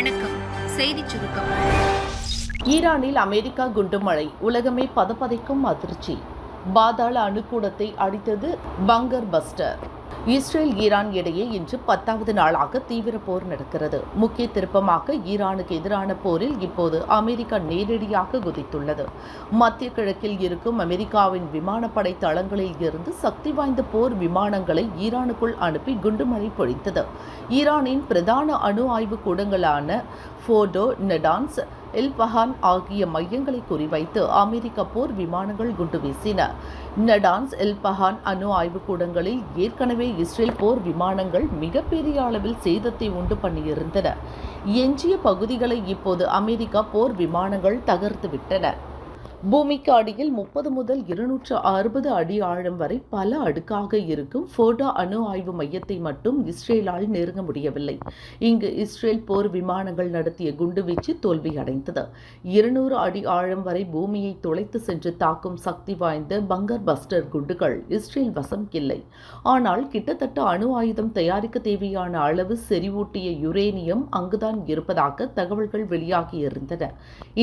வணக்கம். செய்தி சுருக்கம். ஈரானில் அமெரிக்கா குண்டுமழை உலகமே பதப்பதைக்கும் அதிர்ச்சி. பாதாள அணுக்கூடத்தை அடித்தது பங்கர் பஸ்டர். இஸ்ரேல் ஈரான் இடையே இன்று பத்தாவது நாளாக தீவிர போர் நடக்கிறது. முக்கிய திருப்பமாக ஈரானுக்கு எதிரான போரில் இப்போது அமெரிக்கா நேரடியாக குதித்துள்ளது. மத்திய கிழக்கில் இருக்கும் அமெரிக்காவின் விமானப்படை தளங்களில் இருந்து சக்தி வாய்ந்த போர் விமானங்களை ஈரானுக்குள் அனுப்பி குண்டுமழை பொழித்தது. ஈரானின் பிரதான அணு ஆய்வு கூடங்களான ஃபோர்டோ நெடான்ஸ் எல்பஹான் ஆகிய மையங்களை குறிவைத்து அமெரிக்க போர் விமானங்கள் குண்டு வீசின. நடான்ஸ் எல்பஹான் அணு ஆய்வுக்கூடங்களில் ஏற்கனவே இஸ்ரேல் போர் விமானங்கள் மிகப்பெரிய அளவில் சேதத்தை உண்டு பண்ணியிருந்தன. எஞ்சிய பகுதிகளை இப்போது அமெரிக்கா போர் விமானங்கள் தகர்த்து விட்டன பூமிக்கு அடியில் முப்பது முதல் இருநூற்று அறுபது அடி ஆழம் வரை பல அடுக்காக இருக்கும் ஃபோர்டோ அணு ஆய்வு மையத்தை மட்டும் இஸ்ரேலால் நெருங்க முடியவில்லை. இங்கு இஸ்ரேல் போர் விமானங்கள் நடத்திய குண்டுவீச்சு தோல்வியடைந்தது. இருநூறு அடி ஆழம் வரை பூமியை துளைத்து சென்று தாக்கும் சக்தி வாய்ந்த பங்கர் பஸ்டர் குண்டுகள் இஸ்ரேல் வசம் இல்லை. ஆனால் கிட்டத்தட்ட அணு ஆயுதம் தயாரிக்க தேவையான அளவு செறிவூட்டிய யுரேனியம் அங்குதான் இருப்பதாக தகவல்கள் வெளியாகியிருந்தன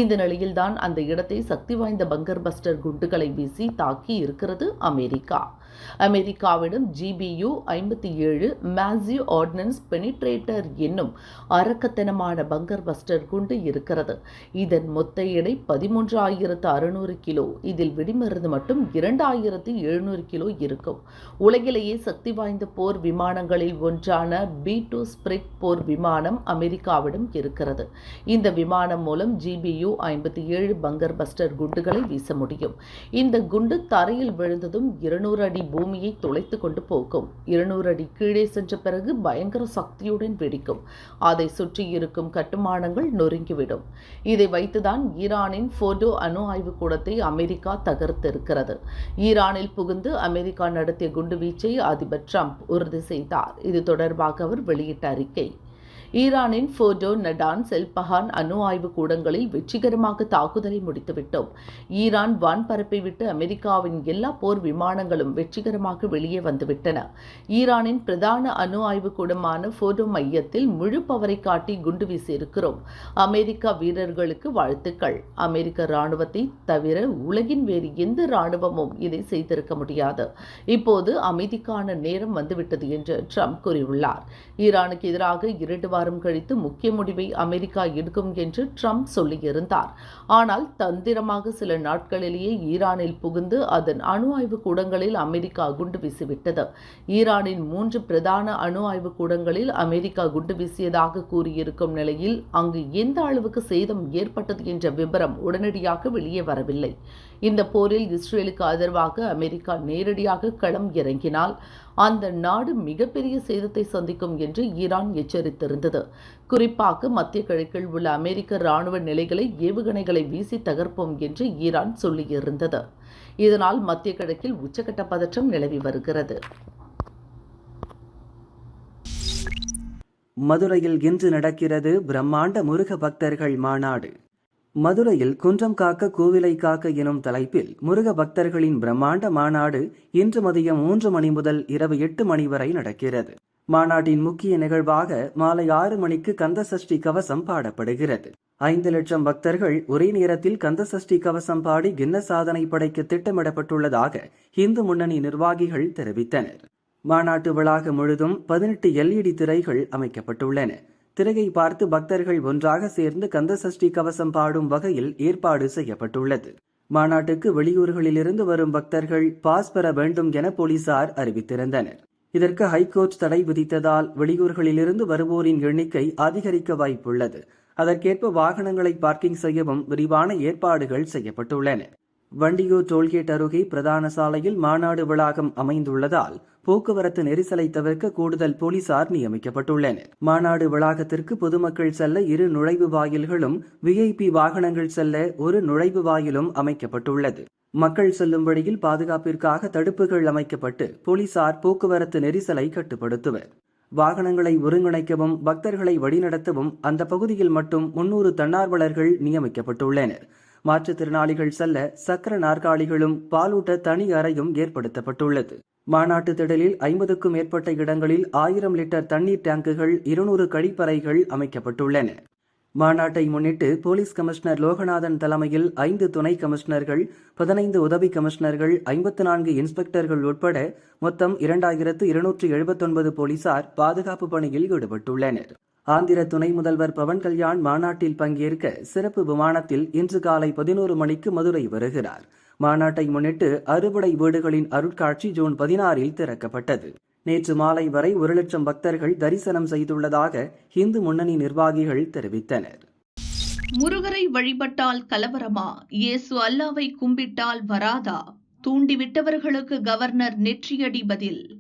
இந்த நிலையில்தான் அந்த இடத்தை சக்தி வாய்ந்த பங்கர் பஸ்டர் குண்டுகளை வீசி தாக்கி இருக்கிறது அமெரிக்கா. அமெரிக்காவிடம் ஜிபியு ஐம்பத்தி ஏழு மேசிவ் ஆர்டினன்ஸ் பெனிட்ரேட்டர் என்னும் அரக்கத்தனமான பங்கர் பஸ்டர் குண்டு இருக்கிறது. இதன் மொத்த எடை பதிமூன்று ஆயிரத்து அறுநூறு கிலோ. இதில் வெடிமருந்து மட்டும் இரண்டாயிரத்து எழுநூறு கிலோ இருக்கும். உலகிலேயே சக்தி வாய்ந்த போர் விமானங்களில் ஒன்றான பி டூ ஸ்பிரிக் போர் விமானம் அமெரிக்காவிடம் இருக்கிறது. இந்த விமானம் மூலம் ஜிபியு ஐம்பத்தி ஏழு பங்கர் பஸ்டர் குண்டுகளை வீச முடியும். இந்த குண்டு தரையில் விழுந்ததும் இருநூறு அடி அடி பூமியை துளைத்து கொண்டு போகும். இருநூறு அடி கீழே சென்ற பிறகு பயங்கர சக்தியுடன் வெடிக்கும். அதை சுற்றி இருக்கும் கட்டுமானங்கள் நொறுங்கிவிடும். இதை வைத்துதான் ஈரானின் ஃபோர்டோ அணு ஆய்வு கூடத்தை அமெரிக்கா தகர்த்திருக்கிறது. ஈரானில் புகுந்து அமெரிக்கா நடத்திய குண்டுவீச்சை அதிபர் ட்ரம்ப் உறுதி செய்தார். இது தொடர்பாக அவர் வெளியிட்ட அறிக்கை. ஈரானின் ஃபோர்டோ நடான் செல்பஹான் அணு ஆய்வு கூடங்களில் வெற்றிகரமாக தாக்குதலை முடித்துவிட்டோம். ஈரான் வான்பரப்பை விட்டு அமெரிக்காவின் எல்லா போர் விமானங்களும் வெற்றிகரமாக வெளியே வந்துவிட்டன. ஈரானின் பிரதான அணு ஆய்வு கூடமான ஃபோர்டோ மையத்தில் முழு பவரை காட்டி குண்டு வீசியிருக்கிறோம். அமெரிக்கா வீரர்களுக்கு வாழ்த்துக்கள். அமெரிக்க ராணுவத்தை தவிர உலகின் வேறு எந்த ராணுவமும் இதை செய்திருக்க முடியாது. இப்போது அமைதிக்கான நேரம் வந்துவிட்டது என்று ட்ரம்ப் கூறியுள்ளார். ஈரானுக்கு எதிராக இரண்டு வாரம் கழித்து முக்கிய முடிவை அமெரிக்கா எடுக்கும் என்று ட்ரம்ப் சொல்லியிருந்தார். ஆனால் தந்திரமாக சில நாட்களிலேயே ஈரானில் புகுந்து அதன் அணு ஆய்வு கூடங்களில் அமெரிக்கா குண்டு வீசிவிட்டது. ஈரானின் மூன்று பிரதான அணு ஆய்வு கூடங்களில் அமெரிக்கா குண்டு வீசியதாக கூறியிருக்கும் நிலையில் அங்கு எந்த அளவுக்கு சேதம் ஏற்பட்டது என்ற விபரம் உடனடியாக வெளியே வரவில்லை. இந்த போரில் இஸ்ரேலுக்கு ஆதரவாக அமெரிக்கா நேரடியாக களம் இறங்கினால் அந்த நாடு மிகப்பெரிய சேதத்தை சந்திக்கும் என்று ஈரான் எச்சரித்திருந்தது. குறிப்பாக மத்திய கிழக்கில் உள்ள அமெரிக்க ராணுவ நிலைகளை ஏவுகணைகளை வீசி தகர்ப்போம் என்று ஈரான் சொல்லியிருந்தது. இதனால் மத்திய கிழக்கில் உச்சகட்ட பதற்றம் நிலவி வருகிறது. மதுரையில் இன்று நடக்கிறது பிரம்மாண்ட முருக பக்தர்கள் மாநாடு. மதுரையில் குன்றம் காக்க கோவிலை காக்க எனும் தலைப்பில் முருக பக்தர்களின் பிரம்மாண்ட மாநாடு இன்று மதியம் மூன்று மணி முதல் இரவு எட்டு மணி வரை நடக்கிறது. மாநாட்டின் முக்கிய நிகழ்வாக மாலை ஆறு மணிக்கு கந்தசஷ்டி கவசம் பாடப்படுகிறது. ஐந்து லட்சம் பக்தர்கள் ஒரே நேரத்தில் கந்தசஷ்டி கவசம் பாடி கின்ன சாதனை படைக்க திட்டமிடப்பட்டுள்ளதாக இந்து முன்னணி நிர்வாகிகள் தெரிவித்தனர். மாநாட்டு வளாகம் முழுதும் பதினெட்டு எல்இடி திரைகள் அமைக்கப்பட்டுள்ளன. திரையை பார்த்து பக்தர்கள் ஒன்றாக சேர்ந்து கந்தசஷ்டி கவசம் பாடும் வகையில் ஏற்பாடு செய்யப்பட்டுள்ளது. மாநாட்டுக்கு வெளியூர்களிலிருந்து வரும் பக்தர்கள் பாஸ் பெற வேண்டும் என போலீசார் அறிவித்திருந்தனர். இதற்கு ஹைகோர்ட் தடை விதித்ததால் வெளியூர்களிலிருந்து வருவோரின் எண்ணிக்கை அதிகரிக்க வாய்ப்புள்ளது. அதற்கேற்ப வாகனங்களை பார்க்கிங் செய்யவும் விரிவான ஏற்பாடுகள் செய்யப்பட்டுள்ளன. வண்டியூர் டோல்கேட் அருகே பிரதான சாலையில் மாநாடு வளாகம் அமைந்துள்ளதால் போக்குவரத்து நெரிசலை தவிர்க்க கூடுதல் போலீசார் நியமிக்கப்பட்டுள்ளனர். மாநாடு வளாகத்திற்கு பொதுமக்கள் செல்ல இரு நுழைவு வாயில்களும் விஐபி வாகனங்கள் செல்ல ஒரு நுழைவு வாயிலும் அமைக்கப்பட்டுள்ளது. மக்கள் செல்லும் வழியில் பாதுகாப்பிற்காக தடுப்புகள் அமைக்கப்பட்டு போலீசார் போக்குவரத்து நெரிசலை கட்டுப்படுத்துவர். வாகனங்களை ஒருங்கிணைக்கவும் பக்தர்களை வழிநடத்தவும் அந்த பகுதியில் மட்டும் முன்னூறு தன்னார்வலர்கள் நியமிக்கப்பட்டுள்ளனர். மாற்றுத்திறனாளிகள் செல்ல சக்கர நாற்காலிகளும் பாலூட்ட தனி அறையும் ஏற்படுத்தப்பட்டுள்ளது. மாநாட்டு திடலில் ஐம்பதுக்கும் மேற்பட்ட இடங்களில் ஆயிரம் லிட்டர் தண்ணீர் டேங்குகள் இருநூறு கழிப்பறைகள் அமைக்கப்பட்டுள்ளன. மாநாட்டை முன்னிட்டு போலீஸ் கமிஷனர் லோகநாதன் தலைமையில் ஐந்து துணை கமிஷனர்கள் பதினைந்து உதவி கமிஷனர்கள் ஐம்பத்து நான்கு இன்ஸ்பெக்டர்கள் உட்பட மொத்தம் இரண்டாயிரத்து இருநூற்று எழுபத்தொன்பது போலீசார் பாதுகாப்பு பணியில் ஈடுபட்டுள்ளனர். ஆந்திர துணை முதல்வர் பவன் கல்யாண் மாநாட்டில் பங்கேற்க சிறப்பு விமானத்தில் இன்று காலை பதினோரு மணிக்கு மதுரை வருகிறார். மாநாட்டை முன்னிட்டு அறுபடை வீடுகளின் அருட்காட்சி ஜூன் பதினாறில் திறக்கப்பட்டது. நேற்று மாலை வரை ஒரு லட்சம் பக்தர்கள் தரிசனம் செய்துள்ளதாக இந்து முன்னணி நிர்வாகிகள் தெரிவித்தனர். முருகரை வழிபட்டால் கலவரமா? இயேசு அல்லாவை கும்பிட்டால் வராதா? தூண்டிவிட்டவர்களுக்கு கவர்னர் நெற்றியடி பதில்.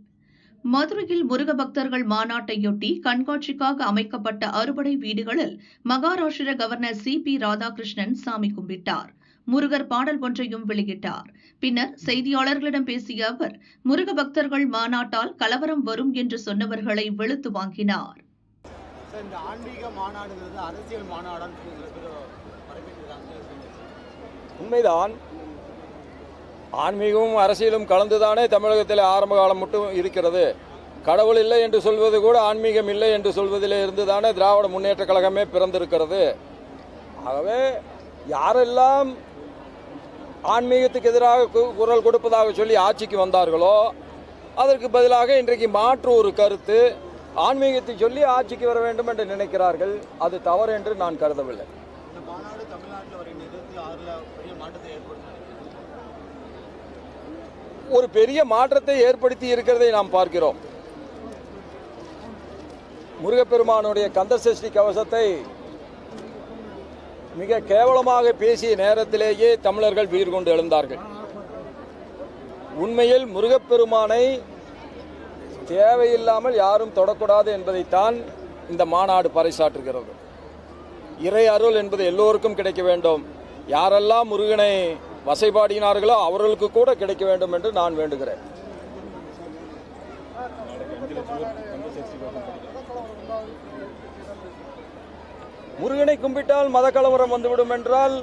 மதுரையில் முருக பக்தர்கள் மாநாட்டையொட்டி கண்காட்சிக்காக அமைக்கப்பட்ட அறுபடை வீடுகளில் Maharashtra governor C. P. Radhakrishnan சாமி கும்பிட்டார். முருகர் பாடல் ஒன்றையும் வெளியிட்டார். பின்னர் செய்தியாளர்களிடம் பேசிய அவர் முருக பக்தர்கள் மாநாட்டால் கலவரம் வரும் என்று சொன்னவர்களை வெளுத்து வாங்கினார். உண்மைதான். ஆன்மீகமும் அரசியலும் கலந்துதானே தமிழகத்தில் ஆரம்ப காலம் மட்டும் இருக்கிறது. கடவுள் இல்லை என்று சொல்வது கூட ஆன்மீகம் இல்லை என்று சொல்வதிலே இருந்து தானே திராவிட முன்னேற்ற கழகமே பிறந்திருக்கிறது. ஆகவே யாரெல்லாம் ஆன்மீகத்துக்கு எதிராக கு- குரல் கொடுப்பதாக சொல்லி ஆட்சிக்கு வந்தார்களோ அதற்கு பதிலாக இன்றைக்கு மாற்று ஒரு கருத்து ஆன்மீகத்தை சொல்லி ஆட்சிக்கு வர வேண்டும் என்று நினைக்கிறார்கள். அது தவறு என்று நான் கருதவில்லை. மாநாடு தமிழ்நாட்டில் வர ஆறில் பெரிய மாற்றத்தை ஏற்படுத்தும் ஒரு பெரிய மாற்றத்தை ஏற்படுத்தி இருக்கிறதை நாம் பார்க்கிறோம். முருகப்பெருமானுடைய கந்த சஷ்டி கவசத்தை மிக கேவலமாக பேசிய நேரத்திலேயே தமிழர்கள் உயிர் கொண்டு எழுந்தார்கள். உண்மையில் முருகப்பெருமானை தேவையில்லாமல் யாரும் தொடக்கூடாது என்பதைத்தான் இந்த மாநாடு பறைசாற்றுகிறது. இறை அருள் என்பது எல்லோருக்கும் கிடைக்க வேண்டும். யாரெல்லாம் முருகனை வசைபாடினார்களோ? அவர்களுக்கு கூட கிடைக்க வேண்டும் என்று நான் வேண்டுகிறேன். முருகனை கும்பிட்டால் மத கலவரம் வந்துவிடும் என்றால்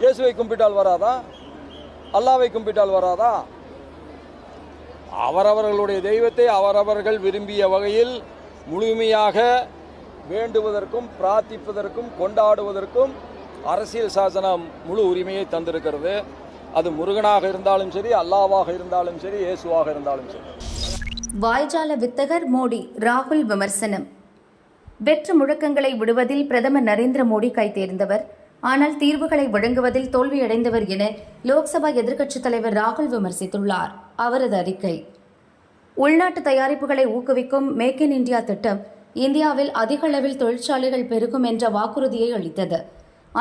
இயேசுவை கும்பிட்டால் வராதா? அல்லாவை கும்பிட்டால் வராதா? அவரவர்களுடைய தெய்வத்தை அவரவர்கள் விரும்பிய வகையில் முழுமையாக வேண்டுவதற்கும் பிரார்த்திப்பதற்கும் கொண்டாடுவதற்கும் அரசியல் சாசனம் முழு உரிமையை தந்திருக்கிறது. அது முருகனாக இருந்தாலும் சரி அல்லாவாக இருந்தாலும் சரி இயேசுவாக இருந்தாலும் சரி. வாய்ஜால வித்தகர் மோடி ராகுல் விமர்சனம். வெற்று முழக்கங்களை விடுவதில் பிரதமர் நரேந்திர மோடி கைதேர்ந்தவர் ஆனால் தீர்வுகளை வழங்குவதில் தோல்வியடைந்தவர் என லோக்சபா எதிர்க்கட்சித் தலைவர் ராகுல் விமர்சித்துள்ளார். அவரது அறிக்கை. உள்நாட்டு தயாரிப்புகளை ஊக்குவிக்கும் மேக் இன் இந்தியா திட்டம் இந்தியாவில் அதிக அளவில் தொழிற்சாலைகள் பெருகும் என்ற வாக்குறுதியை அளித்தது.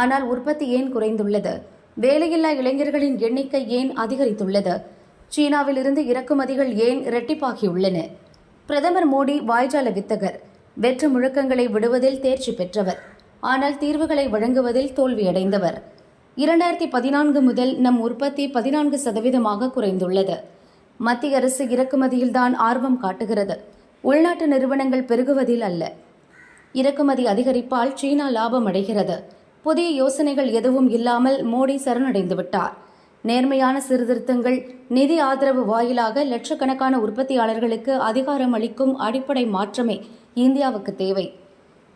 ஆனால் உற்பத்தி ஏன் குறைந்துள்ளது? வேலையில்லா இளைஞர்களின் எண்ணிக்கை ஏன் அதிகரித்துள்ளது? சீனாவில் இருந்து இறக்குமதிகள் ஏன் இரட்டிப்பாகியுள்ளன? பிரதமர் மோடி வாய்ஜால வித்தகர் வெற்று முழக்கங்களை விடுவதில் தேர்ச்சி பெற்றவர் ஆனால் தீர்வுகளை வழங்குவதில் தோல்வியடைந்தவர். இரண்டாயிரத்தி பதினான்கு முதல் நம் உற்பத்தி பதினான்கு சதவீதமாக குறைந்துள்ளது. மத்திய அரசு இறக்குமதியில்தான் ஆர்வம் காட்டுகிறது. உள்நாட்டு நிறுவனங்கள் பெருகுவதில் அல்ல. இறக்குமதி அதிகரிப்பால் சீனா லாபம் அடைகிறது புதிய யோசனைகள் எதுவும் இல்லாமல் மோடி சரணடைந்து விட்டார் நேர்மையான சீர்திருத்தங்கள் நிதி ஆதரவு வாயிலாக லட்சக்கணக்கான உற்பத்தியாளர்களுக்கு அதிகாரம் அளிக்கும் அடிப்படை மாற்றமே இந்தியாவுக்கு தேவை.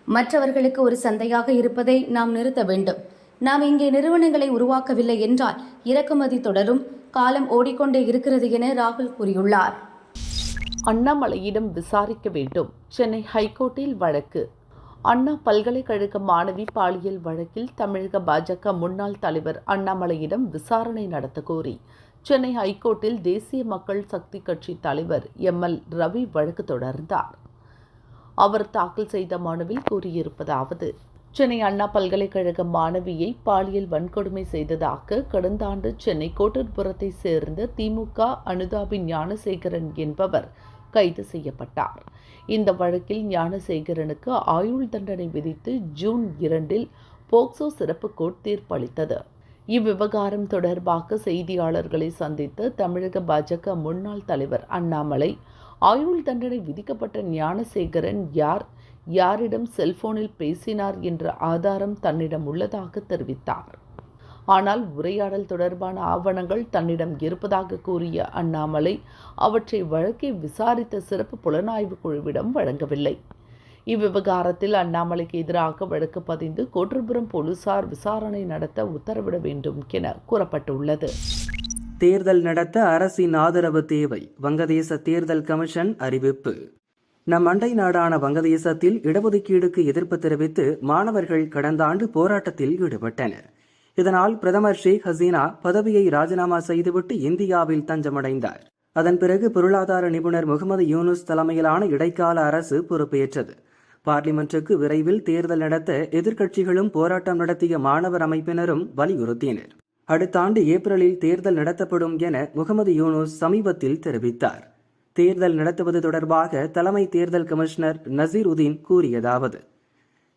மற்றவர்களுக்கு ஒரு சந்தையாக இருப்பதை நாம் நிறுத்த வேண்டும். நாம் இங்கே நிறுவனங்களை உருவாக்கவில்லை என்றால் இறக்குமதி தொடரும். காலம் ஓடிக்கொண்டே இருக்கிறது என ராகுல் கூறியுள்ளார். அண்ணாமலையிடம் விசாரிக்க வேண்டும். சென்னை ஹைகோர்ட்டில் வழக்கு. அண்ணா பல்கலைக்கழக மாணவி பாலியல் வழக்கில் தமிழக பாஜக முன்னாள் தலைவர் அண்ணாமலையிடம் விசாரணை நடத்த கோரி. சென்னை ஹைகோர்ட்டில் தேசிய மக்கள் சக்தி கட்சி தலைவர் எம். எல். ரவி வழக்கு தொடர்ந்தார். அவர் தாக்கல் செய்த மனுவில் கூறியிருப்பதாவது சென்னை அண்ணா பல்கலைக்கழக மாணவியை பாலியல் வன்கொடுமை செய்ததாக கடந்த ஆண்டு சென்னை கோட்டூர்புரத்தை சேர்ந்த திமுக அனுதாபி ஞானசேகரன் என்பவர் கைது செய்யப்பட்டார். இந்த வழக்கில் ஞானசேகரனுக்கு ஆயுள் தண்டனை விதித்து ஜூன் இரண்டில் போக்சோ சிறப்பு கோர்ட் தீர்ப்பளித்தது. இவ்விவகாரம் தொடர்பாக செய்தியாளர்களை சந்தித்த தமிழக பாஜக முன்னாள் தலைவர் அண்ணாமலை ஆயுள் தண்டனை விதிக்கப்பட்ட ஞானசேகரன் யார் யாரிடம் செல்போனில் பேசினார் என்ற ஆதாரம் தன்னிடம் உள்ளதாக தெரிவித்தார். ஆனால் உரையாடல் தொடர்பான ஆவணங்கள் தன்னிடம் இருப்பதாக கூறிய அண்ணாமலை அவற்றை வழக்கை விசாரித்த சிறப்பு புலனாய்வு குழுவிடம் வழங்கவில்லை. இவ்விவகாரத்தில் அண்ணாமலைக்கு எதிராக வழக்கு பதிந்து கோட்டூர்புரம் போலீசார் விசாரணை நடத்த உத்தரவிட வேண்டும் என கூறப்பட்டுள்ளது. தேர்தல் நடத்த அரசின் ஆதரவு தேவை. வங்கதேச தேர்தல் கமிஷன் அறிவிப்பு. நம் அண்டை நாடான வங்கதேசத்தில் இடஒதுக்கீடுக்கு எதிர்ப்பு தெரிவித்து மாணவர்கள் கடந்த ஆண்டு போராட்டத்தில் ஈடுபட்டனர். இதனால் பிரதமர் ஷேக் ஹசீனா பதவியை ராஜினாமா செய்துவிட்டு இந்தியாவில் தஞ்சமடைந்தார். அதன் பிறகு பொருளாதார நிபுணர் முகமது யூனுஸ் தலைமையிலான இடைக்கால அரசு பொறுப்பேற்றது. பார்லிமென்ட்டுக்கு விரைவில் தேர்தல் நடத்த எதிர்க்கட்சிகளும் போராட்டம் நடத்திய மாணவர் அமைப்பினரும் வலியுறுத்தினர். அடுத்த ஆண்டு ஏப்ரலில் தேர்தல் நடத்தப்படும் என முகமது யூனுஸ் சமீபத்தில் தெரிவித்தார். தேர்தல் நடத்துவது தொடர்பாக தலைமை தேர்தல் கமிஷனர் நசீர் உதீன் கூறியதாவது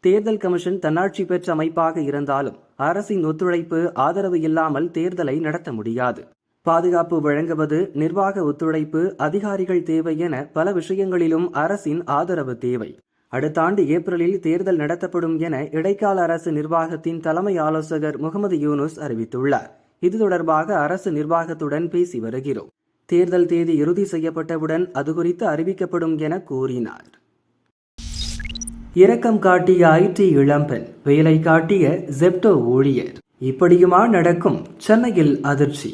தேர்தல் கமிஷன் தன்னாட்சி பெற்ற அமைப்பாக இருந்தாலும் அரசின் ஒத்துழைப்பு ஆதரவு இல்லாமல் தேர்தலை நடத்த முடியாது. பாதுகாப்பு வழங்குவது நிர்வாக ஒத்துழைப்பு அதிகாரிகள் தேவை என பல விஷயங்களிலும் அரசின் ஆதரவு தேவை. அடுத்த ஆண்டு ஏப்ரலில் தேர்தல் நடத்தப்படும் என இடைக்கால அரசு நிர்வாகத்தின் தலைமை ஆலோசகர் முகமது யூனுஸ் அறிவித்துள்ளார். இது தொடர்பாக அரசு நிர்வாகத்துடன் பேசி வருகிறோம். தேர்தல் தேதி இறுதி செய்யப்பட்டவுடன் அது குறித்து அறிவிக்கப்படும் என கூறினார். இரக்கம் காட்டிய ஐடி இளம்பெண் வேலை காட்டிய ஜெப்டோ ஊழியர். இப்படியுமா நடக்கும் சென்னையில் அதிர்ச்சி.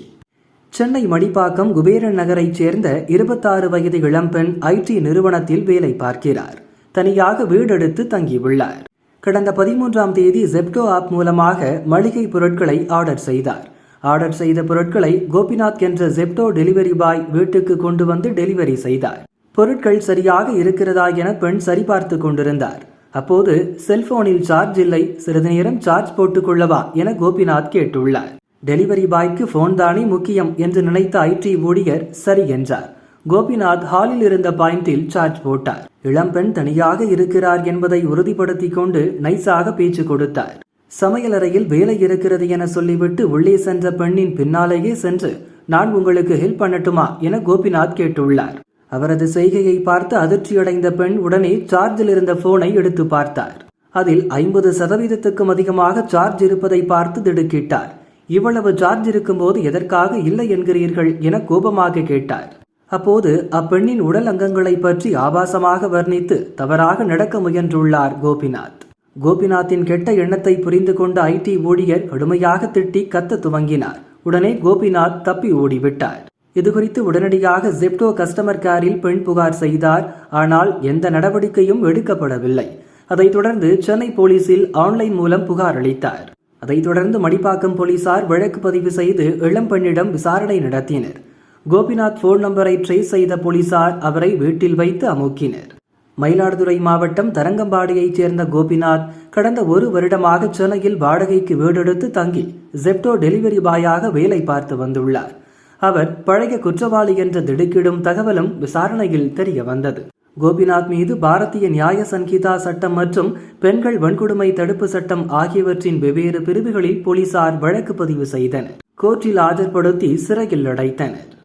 சென்னை மணிப்பாக்கம் குபேரன் நகரைச் சேர்ந்த இருபத்தாறு வயது இளம்பெண் ஐடி நிறுவனத்தில் வேலை பார்க்கிறார். தனியாக வீடெடுத்து தங்கியுள்ளார். கடந்த பதிமூன்றாம் தேதி ஜெப்டோ ஆப் மூலமாக மளிகை பொருட்களை ஆர்டர் செய்தார். ஆர்டர் செய்த பொருட்களை கோபிநாத் என்ற ஜெப்டோ டெலிவரி பாய் வீட்டுக்கு கொண்டு வந்து டெலிவரி செய்தார். பொருட்கள் சரியாக இருக்கிறதா என பெண் சரிபார்த்து கொண்டிருந்தார். அப்போது செல்போனில் சார்ஜ் இல்லை சிறிது நேரம் சார்ஜ் போட்டுக்கொள்ளவா என கோபிநாத் கேட்டுள்ளார். டெலிவரி பாய்க்கு போன் தானே முக்கியம் என்று நினைத்த ஐடி ஊழியர் சரி என்றார். கோபிநாத் ஹாலில் இருந்த பாயிண்டில் சார்ஜ் போட்டார். இளம்பெண் தனியாக இருக்கிறார் என்பதை உறுதிப்படுத்திக் கொண்டு நைஸாக பேச்சு கொடுத்தார். சமையலறையில் வேலை இருக்கிறது என சொல்லிவிட்டு உள்ளே சென்ற பெண்ணின் பின்னாலேயே சென்று நான் உங்களுக்கு ஹெல்ப் பண்ணட்டுமா? என கோபிநாத் கேட்டுள்ளார். அவரது செய்கையை பார்த்து அதிர்ச்சியடைந்த பெண் உடனே சார்ஜில் இருந்த போனை எடுத்து பார்த்தார். அதில் ஐம்பது சதவீதத்துக்கும் அதிகமாக சார்ஜ் இருப்பதை பார்த்து திடுக்கிட்டார். இவ்வளவு சார்ஜ் இருக்கும்போது எதற்காக இல்லை என்கிறீர்கள் என கோபமாக கேட்டார். அப்போது அப்பெண்ணின் உடல் அங்கங்களை பற்றி ஆபாசமாக வர்ணித்து தவறாக நடக்க முயன்றுள்ளார் கோபிநாத். கோபிநாத்தின் கெட்ட எண்ணத்தை புரிந்து கொண்ட ஐடி ஊழியர் கடுமையாக திட்டி கத்த துவங்கினார். உடனே கோபிநாத் தப்பி ஓடிவிட்டார். இதுகுறித்து உடனடியாக ஜெப்டோ கஸ்டமர் கேரில் பெண் புகார் செய்தார். ஆனால் எந்த நடவடிக்கையும் எடுக்கப்படவில்லை. அதைத் தொடர்ந்து சென்னை போலீசில் ஆன்லைன் மூலம் புகார் அளித்தார். அதைத் தொடர்ந்து மடிப்பாக்கம் போலீசார் வழக்கு பதிவு செய்து இளம்பெண்ணிடம் விசாரணை நடத்தினர். கோபிநாத் போன் நம்பரை ட்ரேஸ் செய்த போலீசார் அவரை வீட்டில் வைத்து அமுக்கினர். மயிலாடுதுறை மாவட்டம் தரங்கம்பாடியைச் சேர்ந்த கோபிநாத் கடந்த ஒரு வருடமாக சென்னையில் வாடகைக்கு வீடெடுத்து தங்கி ஜெப்டோ டெலிவரி பாயாக வேலை பார்த்து வந்துள்ளார். அவர் பழைய குற்றவாளி என்ற திடுக்கிடும் தகவலும் விசாரணையில் தெரிய வந்தது. கோபிநாத் மீது பாரதிய நியாய சங்கீதா சட்டம் மற்றும் பெண்கள் வன்கொடுமை தடுப்பு சட்டம் ஆகியவற்றின் வெவ்வேறு பிரிவுகளில் போலீசார் வழக்கு பதிவு செய்தனர். கோர்ட்டில் ஆஜர்படுத்தி சிறையில் அடைத்தனர்.